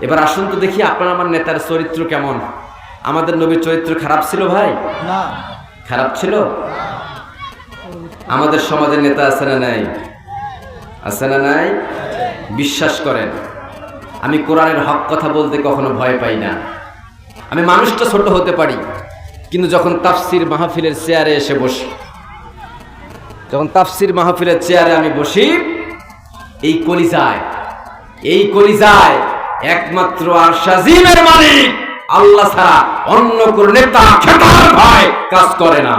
এবার আসুন তো দেখি আপনার আমার নেতার চরিত্র কেমন। আমাদের নবীর চরিত্র খারাপ ছিল ভাই? না। খারাপ ছিল? আমাদের সমাজের নেতা আছে না নাই? আছে না নাই? বিশ্বাস করেন আমি কোরআনের হক কথা বলতে কখনো ভয় পাই না। আমি মানুষটা ছোট হতে পারি কিন্তু যখন তাফসির মাহফিলের চেয়ারে এসে বসি যখন তাফসির মাহফিলের চেয়ারে আমি বসি এই কলিজায় এই কলিজায় একমাত্র আর সাজিমের মালিক। আল্লাহ ছাড়া অন্য কোন নেতা খেতার ভয় কাজ করে না।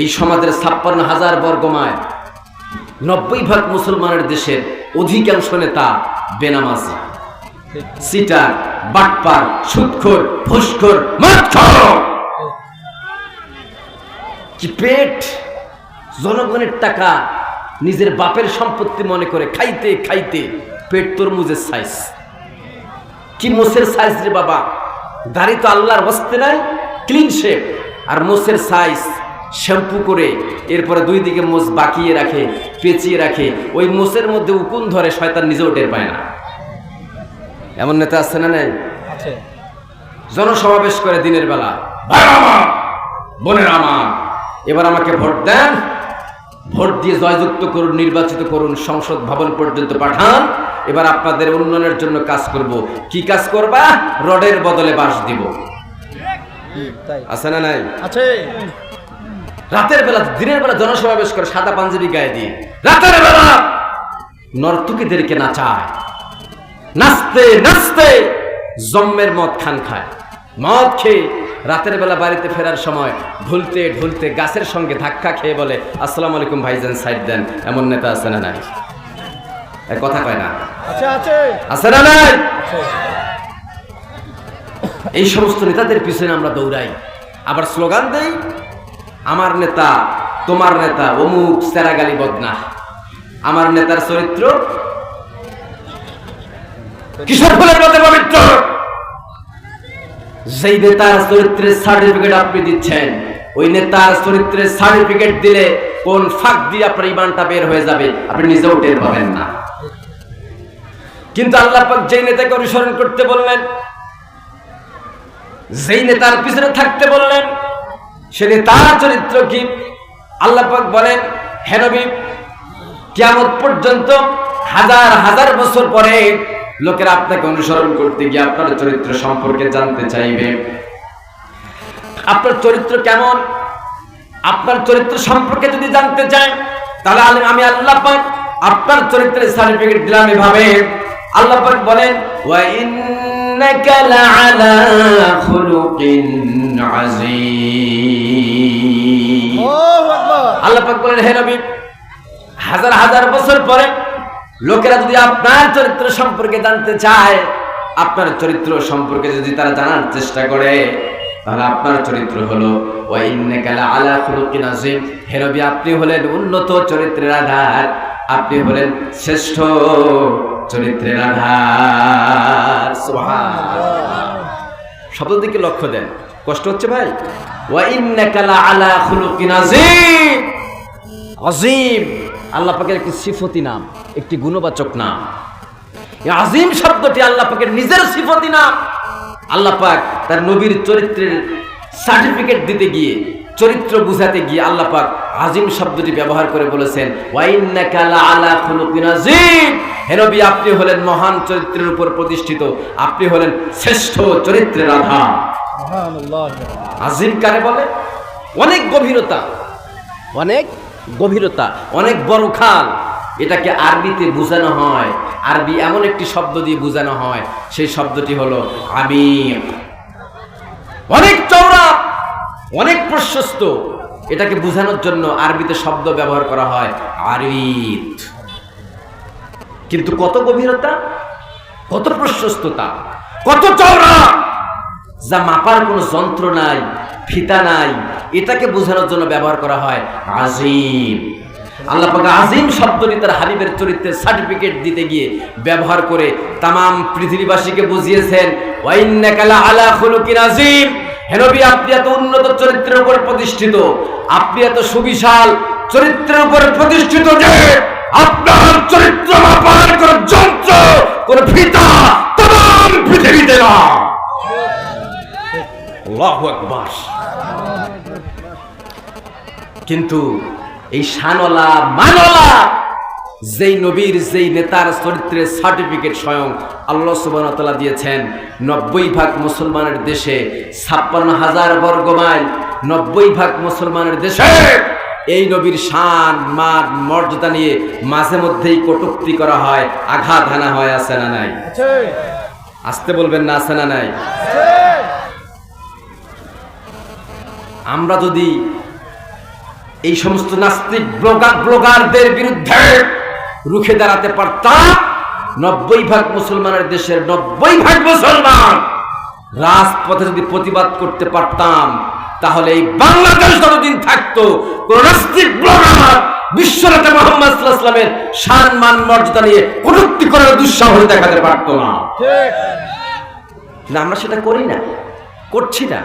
এই সমাজের ছাপ্পান্ন হাজার বর্গমায় নব্বই ভাগ মুসলমানের দেশের অধিকাংশ নেতা বেনামাজি। সিটার, বাটপার, সুৎখোর মদখোর কি পেট? জনগণের টাকা নিজের বাপের সম্পত্তি মনে করে খাইতে খাইতে পেট তরমুজের সাইজ কি মোষের সাইজ রে বাবা? দাড়ি তো আল্লাহর বসতে নাই ক্লিন শেপ আর মোষের সাইজ শ্যাম্পু করে এরপরে দুই দিকে মোষ বাকিয়ে রাখে পেঁচিয়ে রাখে। ওই মোষের মধ্যে উকুন ধরে শয়তান নিজেও টের পায় না। এমন নেতা আছে না নাই? জনসমাবেশ করে দিনের বেলা। বোনের আমার এবার আমাকে ভোট দেন। ভোট দিয়ে জয়যুক্ত করুন নির্বাচিত করুন সংসদ ভবন পর্যন্ত পাঠান। এবার আপনাদের উন্নয়নের জন্য কাজ করব। কি কাজ করবা? রডের বদলে বাঁশ দিব। আছে না নাই? আছে। রাতের বেলা দিনের বেলা জনসমাবেশ করে সাদা পাঞ্জাবি গায়ে দিয়ে। রাতের বেলা নর্তকীদেরকে নাচায়। নাচতে নাচতে জম্মের মদ খান খায়। মদ খেয়ে রাতের বেলা বাড়িতে ফেরার সময় ঢুলতে ঢুলতে গাছের সঙ্গে ধাক্কা খেয়ে বলে আসসালামু আলাইকুম ভাইজান সাইড দেন। এমন নেতা আছে না নাই? কথা কয় না। আছে না নাই? এই সমস্ত নেতাদের পিছনে আমরা দৌড়াই। আবার স্লোগান দেই, আমার নেতা, তোমার নেতা, অমুক সেরাগালি বদনা। আমার নেতার চরিত্র, কিশোর ফুলের মধ্যে পবিত্র। যেই নেতার চরিত্রের সার্টিফিকেট আপনি দিচ্ছেন, ওই নেতার চরিত্রের সার্টিফিকেট দিলে কোন ফাঁক দিয়ে আপনার ইমানটা বের হয়ে যাবে, আপনি নিজেও টের পাবেন না। কিন্তু আল্লাহ পাক যেই নেতাকে অনুসরণ করতে বললেন, যেই নেতার পিছনে থাকতে বললেন, সে নেতার চরিত্র কি? আল্লাহ পাক বলেন, হে নবী, কিয়ামত পর্যন্ত হাজার হাজার বছর পরে লোকেরা আপনাকে অনুসরণ করতে গিয়ে আপনার চরিত্র সম্পর্কে জানতে চাইবে। আপনার চরিত্র কেমন? আপনার চরিত্র সম্পর্কে যদি জানতে চায়, তাহলে আমি আল্লাহ পাক আপনার চরিত্রের সার্টিফিকেট দিলাম এভাবে। আল্লাহ পাক বলেন ওয়া ইন্নাকা লাআলা খুলুকিন আযীম। আল্লাহ পাক বলেন হে নবী হাজার হাজার বছর পরে লোকেরা যদি আপনার চরিত্র সম্পর্কে জানতে চায় আপনার চরিত্র সম্পর্কে যদি তারা জানার চেষ্টা করে তাহলে আপনার চরিত্র হলো আলা খুলুকিন আযীম। হে নবী আপনি হলেন উন্নত চরিত্রের আধার আপনি হলেন শ্রেষ্ঠ। চরিত্রের আধার। শব্দ দিকে লক্ষ্য দেন। কষ্ট হচ্ছে ভাই? আলা আজিম আল্লাহ পাকের একটি সিফতি নাম, একটি গুণবাচক নাম। আজিম শব্দটি আল্লাহ পাকের নিজের সিফতি নাম। আল্লাহ পাক তার নবীর চরিত্রের সার্টিফিকেট দিতে গিয়ে, চরিত্র বুঝাতে গিয়ে আল্লাহ পাক আজিম শব্দটি ব্যবহার করে বলেছেন ওয়াইন্নাকা আলা খুলুকিন আজিম হে আপনি হলেন মহান চরিত্রের উপর প্রতিষ্ঠিত। আপনি হলেন শ্রেষ্ঠ চরিত্রের সুবহানাল্লাহ। আজিম কারে বলে? অনেক গভীরতা। অনেক গভীরতা। অনেক বড় খাল। এটাকে আরবিতে বোঝানো হয়। আরবি এমন একটি শব্দ দিয়ে বোঝানো হয়। সেই শব্দটি হলো আমির অনেক চওড়া অনেক প্রশস্ত। এটাকে বোঝানোর জন্য আরবিতে শব্দ ব্যবহার করা হয় আরিত কিন্তু কত গভীরতা? কত প্রশস্ততা? কত চওড়া? যা মাপার কোনো যন্ত্র নাই, ফিতা নাই। এটাকে বোঝানোর জন্য ব্যবহার করা হয় আজিম। আল্লাহ আজিম শব্দটি তার হাবিবের চরিত্রের সার্টিফিকেট দিতে গিয়ে ব্যবহার করে তামাম পৃথিবীবাসীকে বুঝিয়েছেন ওয়াইন্নাকালা আলা খুলুকিন আজিম। হেনবি আপনি এত উন্নত চরিত্রের উপর প্রতিষ্ঠিত। আপনি এত সুবিশাল চরিত্রের উপর প্রতিষ্ঠিত যে আপনার চরিত্র মাপার কোন যন্ত্র, কোন ফিতা তমাম পৃথিবীতে না। কিন্তু এই শানলা মানলা যেই নবীর যেই নেতার চরিত্রের সার্টিফিকেট স্বয়ং আল্লাহ সুবাহতাল্লাহ দিয়েছেন নব্বই ভাগ মুসলমানের দেশে ছাপ্পান্ন হাজার বর্গ মাইল নব্বই ভাগ মুসলমানের দেশে এই নবীর শান মান মর্যাদা নিয়ে মাঝে মধ্যেই কটুক্তি করা হয় আঘাত হানা হয় আছে না নাই? আসতে বলবেন না আছে না নাই? আমরা যদি এই সমস্ত নাস্তিক ব্লগার ব্লগারদের বিরুদ্ধে রুখে দাঁড়াতে পারতাম নব্বই ভাগ মুসলমানের দেশের নব্বই ভাগ মুসলমান। রাজপথে যদি প্রতিবাদ করতে পারতাম, তাহলে এই বাংলাদেশ যতদিন থাকতো, কোন নাস্তিক ব্লগার বিশ্বনেতা মোহাম্মদ ইসলামের সম্মান মর্যাদা নিয়ে কটূক্তি করার দুঃসাহস দেখাতে পারতো না। আমরা সেটা করি না, করছি না।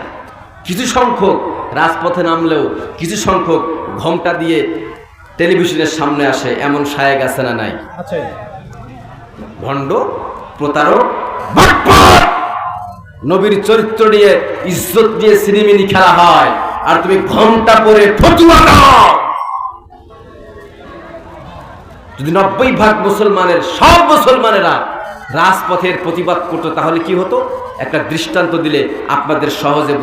কিছু সংখ্যক রাজপথে নামলেও, কিছু সংখ্যক ঘোমটা দিয়ে টেলিভিশনের সামনে আসে এমন সায়েক আছে না নাই? ভণ্ড প্রতারক নবীর চরিত্র নিয়ে ইজ্জত দিয়ে সিনেমিনি খেলা হয় আর তুমি ঘণ্টা পরে ফতুয়া দাও! যদি নব্বই ভাগ মুসলমানের সব মুসলমানেরা রাজপথের প্রতিবাদ করতো তাহলে কি হতো? একটা দৃষ্টান্ত দিলে আপনাদের সহজে